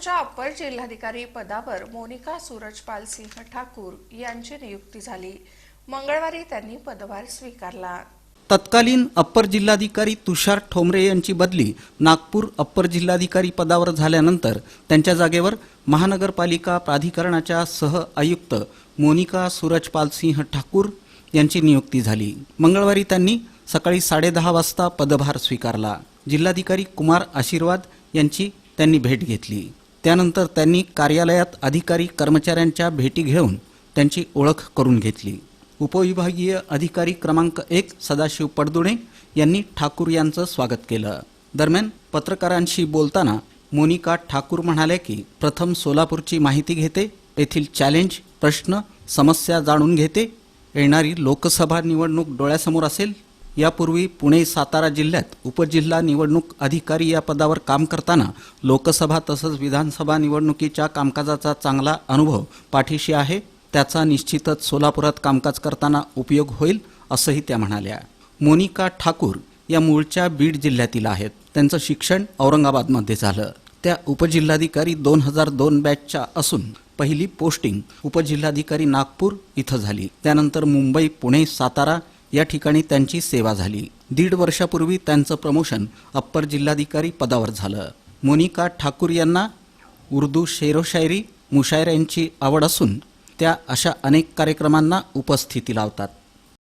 सोलापूरच्या अप्पर जिल्हाधिकारी पदावर मोनिका सूरजपाल सिंह ठाकूर यांची नियुक्ती झाली. मंगळवारी त्यांनी पदभार स्वीकारला. तत्कालीन अप्पर जिल्हाधिकारी तुषार ठोंबरे यांची बदली नागपूर अप्पर जिल्हाधिकारी पदावर झाल्यानंतर त्यांच्या जागेवर महानगरपालिका प्राधिकरणाच्या सह आयुक्त मोनिका सूरजपाल सिंह ठाकूर यांची नियुक्ती झाली. मंगळवारी त्यांनी सकाळी साडेदहा वाजता पदभार स्वीकारला. जिल्हाधिकारी कुमार आशीर्वाद यांची त्यांनी भेट घेतली. त्यानंतर त्यांनी कार्यालयात अधिकारी कर्मचाऱ्यांच्या भेटी घेऊन त्यांची ओळख करून घेतली. उपविभागीय अधिकारी क्रमांक एक सदाशिव पडदुणे यांनी ठाकूर यांचं स्वागत केलं. दरम्यान पत्रकारांशी बोलताना मोनिका ठाकूर म्हणाल्या की प्रथम सोलापूरची माहिती घेते येथील चॅलेंज प्रश्न समस्या जाणून घेते. येणारी लोकसभा निवडणूक डोळ्यासमोर असेल यापूर्वी पुणे सातारा जिल्ह्यात उपजिल्हा निवडणूक अधिकारी या पदावर काम करताना लोकसभा तसंच विधानसभा निवडणुकीच्या कामकाजाचा चांगला अनुभव पाठीशी आहे त्याचा निश्चितच सोलापुरात कामकाज करताना उपयोग होईल असंही त्या म्हणाल्या. मोनिका ठाकूर या मूळच्या बीड जिल्ह्यातील आहेत. त्यांचं शिक्षण औरंगाबादमध्ये झालं. त्या उपजिल्हाधिकारी दोन हजार दोन बॅचच्या असून पहिली पोस्टिंग उपजिल्हाधिकारी नागपूर इथं झाली. त्यानंतर मुंबई पुणे सातारा या ठिकाणी त्यांची सेवा झाली. दीड वर्षापूर्वी त्यांचं प्रमोशन अप्पर जिल्हाधिकारी पदावर झालं. मोनिका ठाकूर यांना उर्दू शेरोशायरी मुशायऱ्यांची आवड असून त्या अशा अनेक कार्यक्रमांना उपस्थिती लावतात.